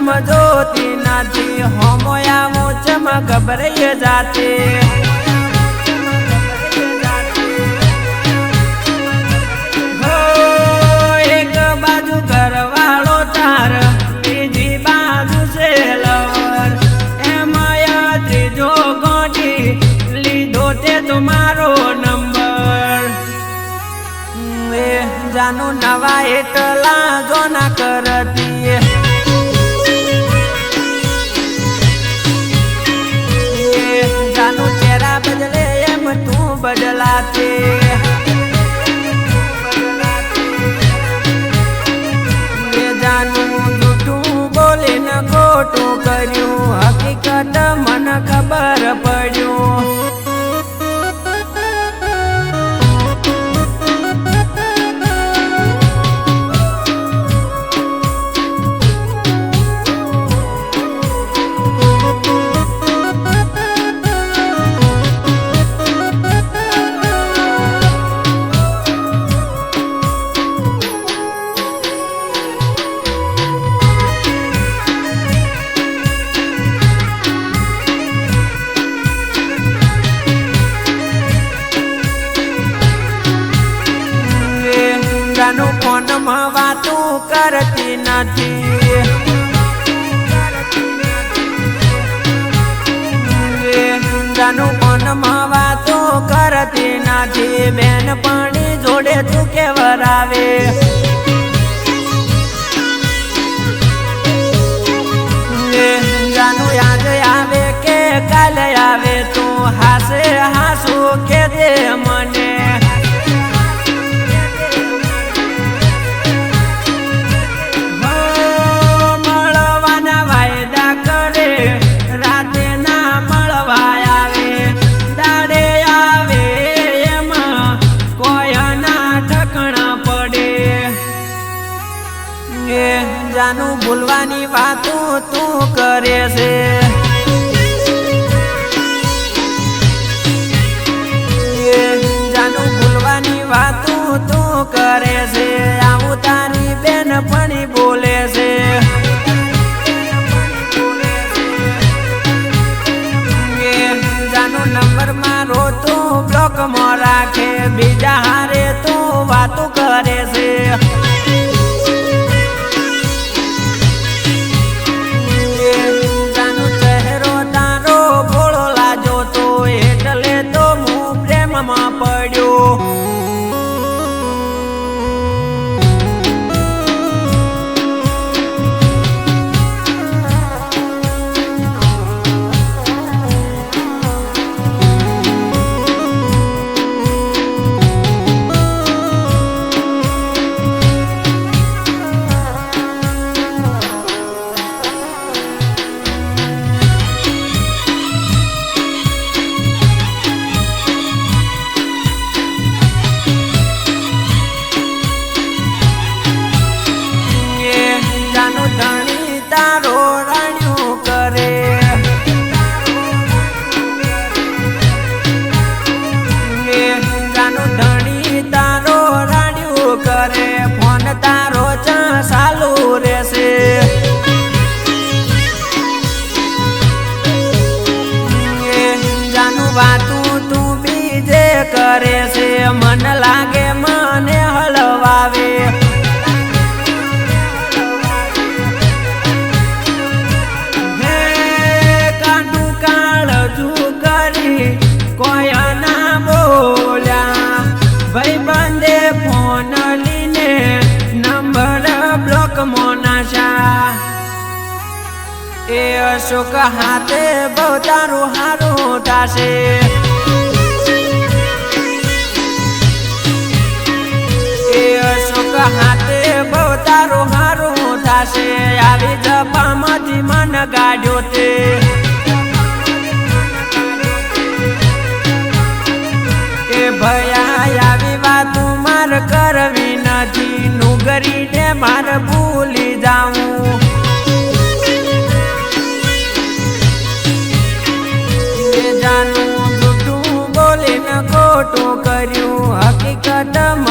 સમજોતી નથી હોમોયા હું ચમ ગભરાઈ જાતી. હો, એક બાજુ ઘરવાળો તાર ખોટું કર્યું ફોનમાં વાતું કરતી નથી. જાનું મનમાં વાતો કરતી નથી. બેન પાણી જોડે તું કેવર આવે આવે કે કાલે આવે તું હાસે હાસુ કે દે એ જાનું ભૂલવાની વાતો તું કરે છે. જાનું ભૂલવાની વાતો તું કરે છે. આવું તારી બેન પણ બોલે છે. જાનો નંબર મારો તું બ્લોકમાં રાખે. બીજા હારે તું વાતો કરે છે. એ અશોક હાથે બહુ તારું હારું થશે એ અશોક હાથે બહુ તારું હારું થશે આવી જપામાંથી મન ગાડ્યો તે. એ ભયા આવી વાતું માર કરવી નથી. નુગરીને માર ભૂલી જાઉં. જાનું જૂઠું બોલીને ખોટું કર્યું. હકીકત મને ખબર પડી